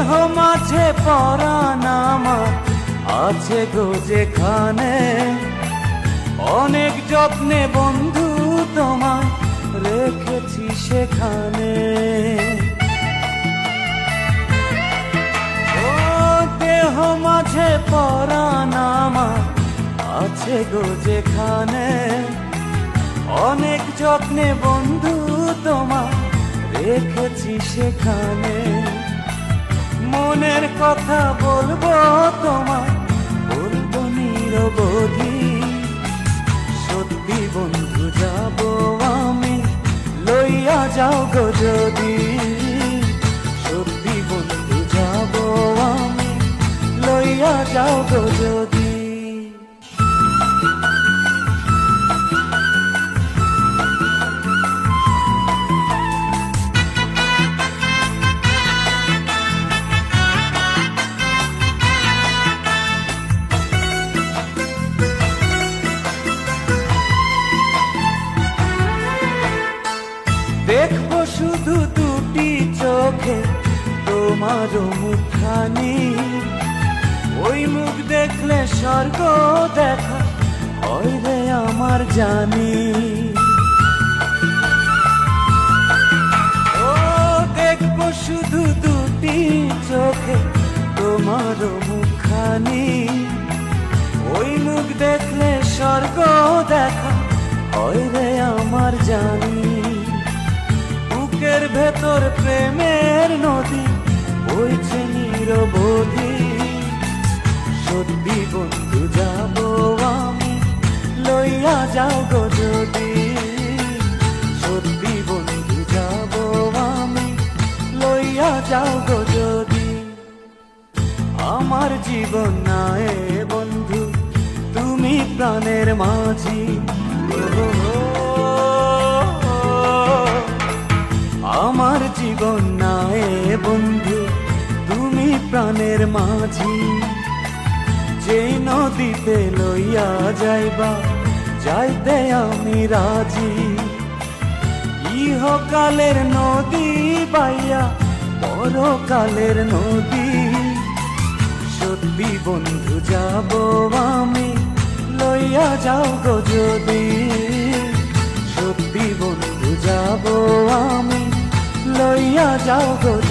দেহ মাঝে পরাণ আমার আছে গো যেখানে। অনেক যত্নে বন্ধু তোমার রেখেছি সেখানে। ও দেহ মাঝে পরাণ আমার আছে গো যেখানে। অনেক যত্নে বন্ধু তোমার রেখেছি সেখানে। মনের কথা বলব তোমার বলব নিরবধি। সত্যি বন্ধু, যাব আমি, লইয়া যাও গো যদি। সত্যি বন্ধু, যাব আমি, লইয়া যাও গো যদি। শুধু দুটি চোখে তোমার মুখানি ওই মুখ দেখলে স্বর্গ দেখা, ওই রে আমার জানি। ও, দেখব শুধু দুটি চোখে তোমার মুখানি ওই মুখ দেখলে স্বর্গ দেখা, ওই রে আমার জানি। ভেতর প্রেমের নদী, বইছে নিরবধি। সত্যি বন্ধু, যাব আমি, লইয়া যাও গো যদি। সত্যি বন্ধু, যাব আমি, লইয়া যাও গো যদি। আমার জীবন নায়ে বন্ধু, তুমি প্রাণের মাঝি জীবন নায়ে বন্ধু, তুমি প্রাণের মাঝি। যেই নদীতে লইয়া যাইবা, যাইতে আমি রাজি। ইহকালের নদী বাইয়া, পরকালের নদী। সত্যি বন্ধু, যাব আমি, লইয়া যাও গো যদি। সত্যি বন্ধু, যাব আমি লইয়া যাও গো যদি